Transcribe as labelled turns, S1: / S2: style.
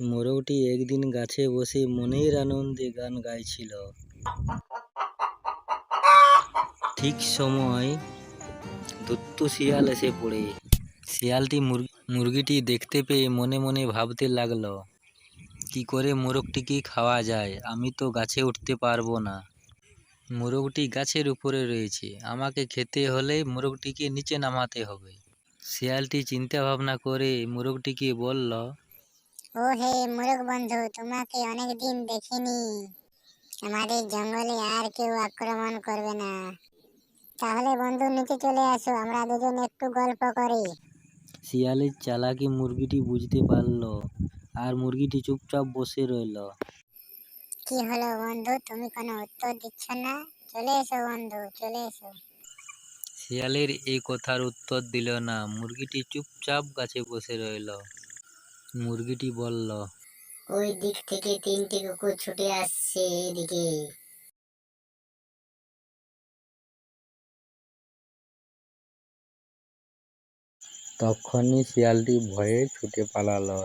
S1: মোরগটি একদিন গাছে বসে মনের আনন্দে গান গাইছিল। ঠিক সময় দত্তু শিয়াল এসে পড়ে। শিয়ালটি মুর- মুরগিটি দেখতে পেয়ে মনে মনে ভাবতে লাগল, কি করে মোরগটিকে খাওয়া যায়? আমি তো গাছে উঠতে পারব না। মোরগটি গাছের উপরে রয়েছে। আমাকে খেতে হলে মোরগটিকে নিচে নামাতে হবে। শিয়ালটি চিন্তা ভাবনা করে মোরগটিকে বলল
S2: ও হে মুরগ বন্ধু তোমাকে অনেক দিন দেখিনি। আমাদের জঙ্গলে আর কেউ আক্রমণ করবে না। তাহলে বন্ধু নিচে চলে আসো আমরা দুজন একটু গল্প করি।
S1: শিয়ালের চালাকি মুরগিটি বুঝতে পারল আর মুরগিটি চুপচাপ বসে রইল।
S2: কি হলো বন্ধু তুমি কোনো উত্তর দিচ্ছ না? চলে এসো বন্ধু চলে এসো।
S1: শিয়ালের এই কথার উত্তর দিল না। মুরগিটি চুপচাপ গাছে বসে রইল। মুরগিটি বলল
S2: ওই দিক থেকে তিনটি কুকুর ছুটে আসছে এদিকে।
S1: তখনই শিয়ালটি ভয়ে ছুটে পালালো।